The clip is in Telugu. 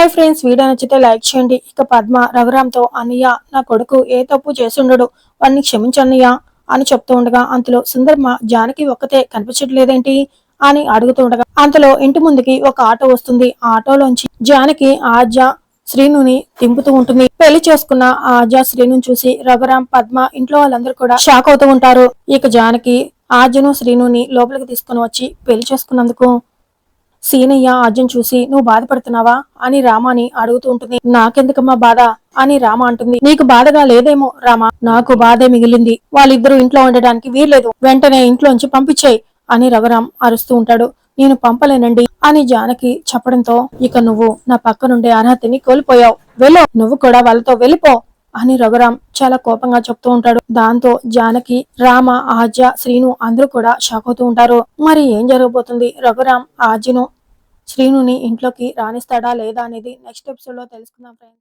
హాయ్ ఫ్రెండ్స్ వీడియో నచ్చితే లైక్ చేయండి. ఇక పద్మ రఘురామ్తో అన్నయ్య నా కొడుకు ఏ తప్పు చేస్తుండడు వాడిని క్షమించన్నయ్య అని చెప్తూ ఉండగా అంతలో సుందర్మ జానకి ఒక్కతే కనిపించట్లేదేంటి అని అడుగుతూ ఉండగా అంతలో ఇంటి ముందుకి ఒక ఆటో వస్తుంది. ఆ ఆటోలోంచి జానకి ఆజ శ్రీనుని దింపుతూ ఉంటుంది. పెళ్ళి చేసుకున్న ఆ శ్రీను చూసి రఘురామ్ పద్మ ఇంట్లో వాళ్ళందరూ కూడా షాక్ అవుతూ ఉంటారు. ఇక జానకి ఆజను శ్రీనుని లోపలికి తీసుకుని వచ్చి పెళ్ళి చేసుకున్నందుకు సీనయ్య అర్జున్ చూసి నువ్వు బాధపడుతున్నావా? అని రామాని అడుగుతూ ఉంటుంది. నాకెందుకమ్మా బాధ? అని రామ అంటుంది. నీకు బాధగా లేదేమో రామ. నాకు బాధే మిగిలింది. వాళ్ళిద్దరూ ఇంట్లో ఉండడానికి వీల్లేదు. వెంటనే ఇంట్లోంచి పంపించేయి అని రఘురాం అరుస్తూ ఉంటాడు. నేను పంపలేనండి అని జానకి చెప్పడంతో ఇక నువ్వు నా పక్కనుండే అర్హతని కోల్పోయావు. వెళ్ళు. నువ్వు కూడా వాళ్ళతో వెళ్ళిపో అని రఘురాం చాలా కోపంగా చెప్తూ ఉంటాడు. దాంతో జానకి రామ ఆజ్య శ్రీను అందరూ కూడా షాక్ అవుతూ ఉంటారు. మరి ఏం జరగబోతుంది? రఘురాం ఆజ్యను శ్రీనుని ఇంట్లోకి రాణిస్తాడా లేదా అనేది నెక్స్ట్ ఎపిసోడ్లో తెలుసుకుందాం ఫ్రెండ్స్